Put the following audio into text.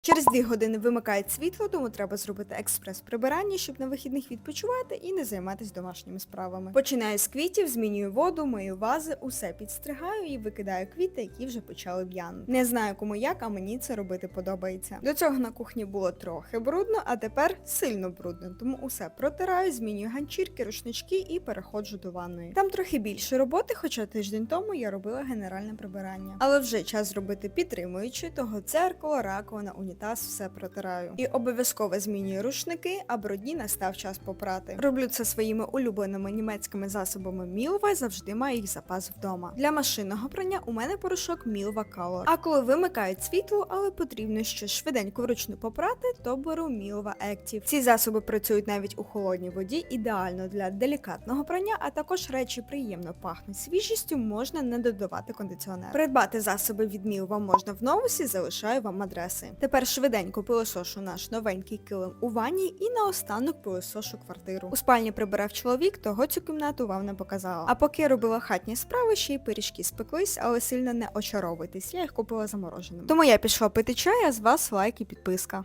Через дві години вимикають світло, тому треба зробити експрес-прибирання, щоб на вихідних відпочивати і не займатися домашніми справами. Починаю з квітів, змінюю воду, мию вази, усе підстригаю і викидаю квіти, які вже почали в'янути. Не знаю кому як, а мені це робити подобається. До цього на кухні було трохи брудно, а тепер сильно брудно, тому усе протираю, змінюю ганчірки, рушнички і переходжу до ванної. Там трохи більше роботи, хоча тиждень тому я робила генеральне прибирання. Але вже час зробити підтримуючи, того дзеркало, раковина, унітаз, все протираю. І обов'язково змінюю рушники, а брудні настав час попрати. Роблю це своїми улюбленими німецькими засобами Мілва, завжди маю їх запас вдома. Для машинного прання у мене порошок Мілва Color. А коли вимикають світло, але потрібно ще швиденько вручну попрати, то беру Мілва Active. Ці засоби працюють навіть у холодній воді, ідеально для делікатного прання, а також речі приємно пахнуть свіжістю, можна не додавати кондиціонер. Придбати засоби від Мілва можна в новусі, залишаю вам адреси. Тепер швиденько пилосошу наш новенький килим у ванні і наостанок пилосошу квартиру. У спальні прибирав чоловік, того цю кімнату вам не показала. А поки робила хатні справи, ще й пиріжки спеклись, але сильно не очаровуйтесь, я їх купила замороженими. Тому я пішла пити чай, а з вас лайк і підписка.